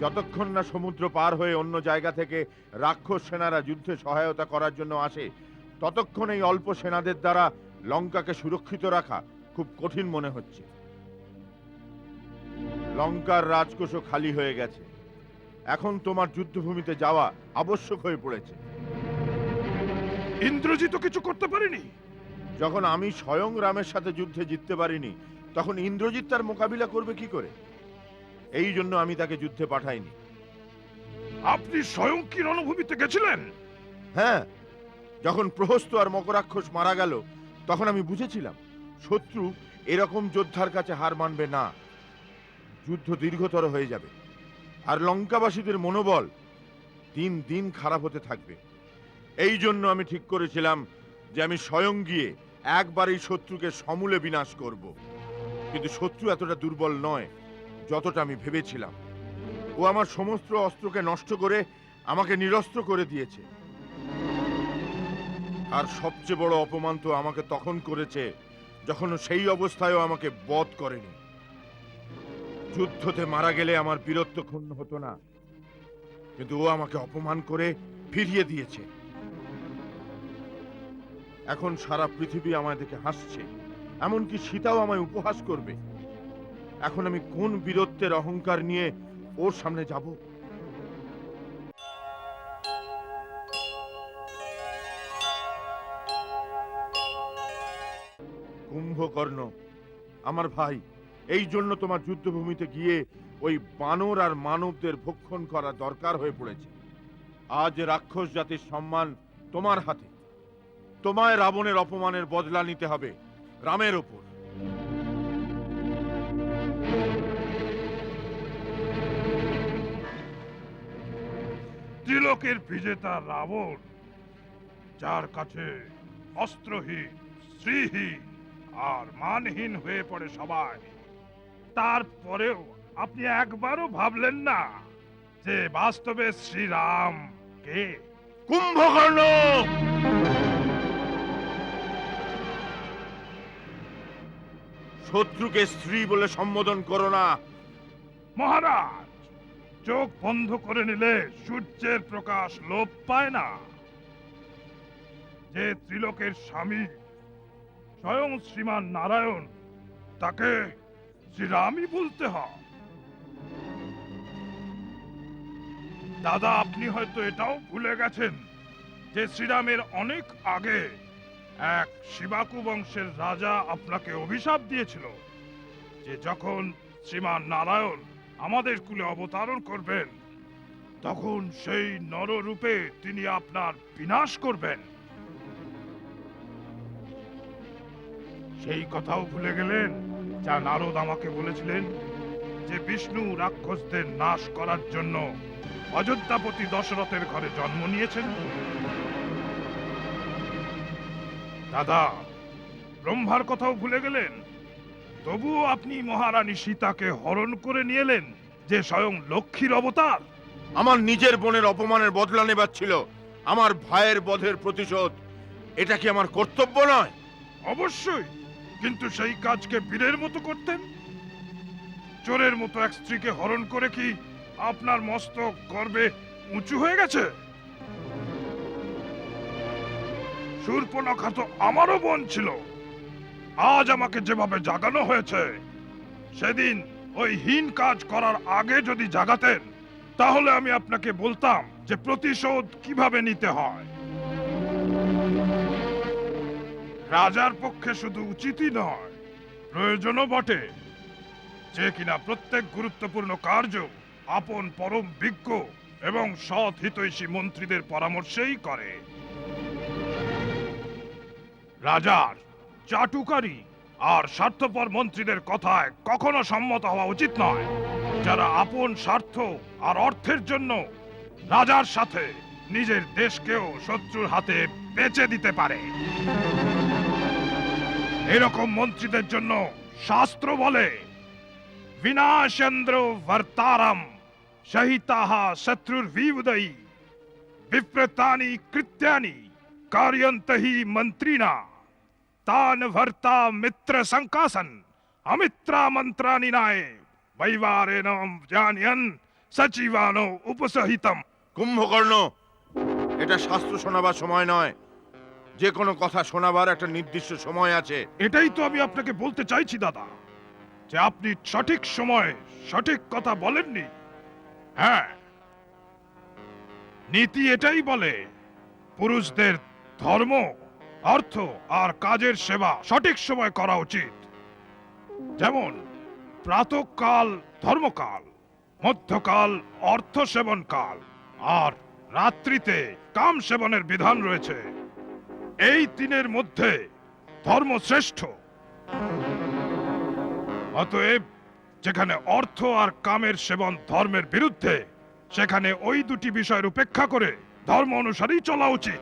যতক্ষণ না সমুদ্র পার হয়ে অন্য জায়গা থেকে রাক্ষস সেনারা যুদ্ধে সহায়তা করার জন্য আসে ততক্ষণ এই অল্প সেনাদের দ্বারা লঙ্কাকে সুরক্ষিত রাখা খুব কঠিন মনে হচ্ছে। লঙ্কার রাজকোষও খালি হয়ে গেছে। এখন তোমার যুদ্ধভূমিতে যাওয়া আবশ্যক হয়ে পড়েছে। ইন্দ্রজিৎ তো কিছু করতে পারেনি। যখন আমি স্বয়ং রামের সাথে যুদ্ধে জিততে পারিনি তখন ইন্দ্রজিৎ তার মোকাবিলা করবে কি করে? এই জন্য আমি তাকে যুদ্ধে পাঠাইনি। আপনি স্বয়ং কি রণভূমিতে গেছিলেন? হ্যাঁ যখন প্রহস্ত আর মকরাক্ষস মারা গেল তখন আমি বুঝেছিলাম শত্রু এরকম যোদ্ধার কাছে হার মানবে না। যুদ্ধ দীর্ঘতর হয়ে যাবে আর লঙ্কাবাসীদের মনোবল দিন দিন খারাপ হতে থাকবে। এই জন্য আমি ঠিক করেছিলাম যে আমি স্বয়ং গিয়ে একবারই শত্রুকে সমূলে বিনাশ করব। কিন্তু শত্রু এতটা দুর্বল নয় যতটা আমি ভেবেছিলাম। ও আমার সমস্ত অস্ত্রকে নষ্ট করে আমাকে নিরস্ত্র করে দিয়েছে। আর সবচেয়ে বড় অপমান তো আমাকে তখন করেছে যখন সেই অবস্থায়ও আমাকে বধ করেনি। যুদ্ধতে মারা গেলে আমার বীরত্ব ক্ষুণ্ণ হতো না। কিন্তু ও আমাকে অপমান করে ফিরিয়ে দিয়েছে। এখন সারা পৃথিবী আমায় দেখে হাসছে। এমনকি সীতাও আমায় উপহাস করবে। এখন আমি কোন বীরত্বের অহংকার নিয়ে ওর সামনে যাব? কুম্ভকর্ণ, আমার ভাই, এই জন্য তোমার যুদ্ধভূমিতে গিয়ে ওই বানর আর মানবদের ভক্ষণ করা দরকার হয়ে পড়েছে। আজ রাক্ষস জাতির সম্মান তোমার হাতে। তোমায় রাবণের অপমানের বদলা নিতে হবে রামের ওপর। ত্রিলোকের বিজেতা রাবণ যার কাছে অস্ত্রহীন স্ত্রীহীন আর মানহীন হয়ে পড়ে সবাই। তারপরেও আপনি একবারও ভাবলেন না যে বাস্তবে শ্রীরাম কে? কুম্ভকর্ণ! শত্রুকে স্ত্রী বলে সম্বোধন করো না। মহারাজ চোখ বন্ধ করে নিলে সূর্যের প্রকাশ লোপ পায় না। যে ত্রিলোকের স্বামী স্বয়ং শ্রীমান নারায়ণ, তাকে শ্রীরামই বলতে হয়। দাদা, আপনি হয়তো এটাও ভুলে গেছেন যে শ্রীরামের অনেক আগে এক শিবাকু বংশের রাজা আপনাকে অভিশাপ দিয়েছিল যে যখন শ্রীমান নারায়ণ আমাদের কুলে অবতারণ করবেন। তখন সেই নররূপে তিনি আপনার বিনাশ করবেন। সেই কথাও ভুলে গেলেন, যা নারদ আমাকে বলেছিলেন, যে বিষ্ণু রাক্ষসদের নাশ করার জন্য অযোধ্যাপতি দশরথের ঘরে জন্ম নিয়েছেন। দাদা, ব্রহ্মার কথাও ভুলে গেলেন? তবুও আপনি মহারানী সীতাকে হরণ করে নিয়ে এলেন যে স্বয়ং লক্ষ্মীর অবতার। আমার নিজের বোনের অপমানের বদলা নেবার ছিল। আমার ভাইয়ের বধের প্রতিশোধ। এটা কি আমার কর্তব্য নয়? অবশ্যই। কিন্তু সেই কাজকে বীরের মতো করতেন। চোরের মতো এক স্ত্রীকে হরণ করে কি আপনার মস্তক গর্বে উঁচু হয়ে গেছে? শূর্পনখা তো আমারও বোন ছিল। আজ আমাকে যেভাবে জাগানো হয়েছে, সেদিন ওই হীন কাজ করার আগে যদি জাগাতেন, তাহলে আমি আপনাকে বলতাম যে প্রতিশোধ কীভাবে নিতে হয়। রাজার পক্ষে শুধু উচিতই নয়, প্রয়োজনও বটে, যে কিনা প্রত্যেক গুরুত্বপূর্ণ কার্য আপন পরম বিজ্ঞ এবং সৎ হিতৈষী মন্ত্রীদের পরামর্শেই করে। রাজার চাটুকারী আর স্বার্থপর মন্ত্রীদের কথায় কখনো সম্মত হওয়া উচিত নয়। যারা আপন স্বার্থ আর অর্থের জন্য রাজার সাথে নিজের দেশকেও শত্রুর হাতে বেচে দিতে পারে। এরকম মন্ত্রীদের জন্য শাস্ত্র বলে, বিনাশেন্দ্র ভর্তারম সহিতাহা শত্রুর বিউদয়ী, বিপ্রতানি কৃত্যানি কার্যন্তহি মন্ত্রিণা। তান ভর্তা মিত্র সংকাসন অমিত্রা মন্ত্রানি নায় বৈবারেণ জানিয়ন সচিবানো উপসহিতম কুম্ভকর্ণ এটা শাস্ত্র শোনাবার সময় নয়। যে কোনো কথা শোনাবার একটা নির্দিষ্ট সময় আছে। এটাই তো আমি আপনাকে বলতে চাইছি দাদা যে আপনি সঠিক সময়ে সঠিক কথা বলেননি। হ্যাঁ নীতি এটাই বলে পুরুষদের ধর্ম অর্থ আর কাজের সেবা সঠিক সময় করা উচিত। যেমন, প্রাতকাল ধর্মকাল, মধ্যকাল অর্থ সেবন কাল, আর রাত্রিতে কাম সেবনের বিধান রয়েছে। এই তিনের মধ্যে ধর্ম শ্রেষ্ঠ। অতএব, যেখানে অর্থ আর কামের সেবন ধর্মের বিরুদ্ধে, সেখানে ওই দুটি বিষয়ের উপেক্ষা করে ধর্ম অনুসারেই চলা উচিত।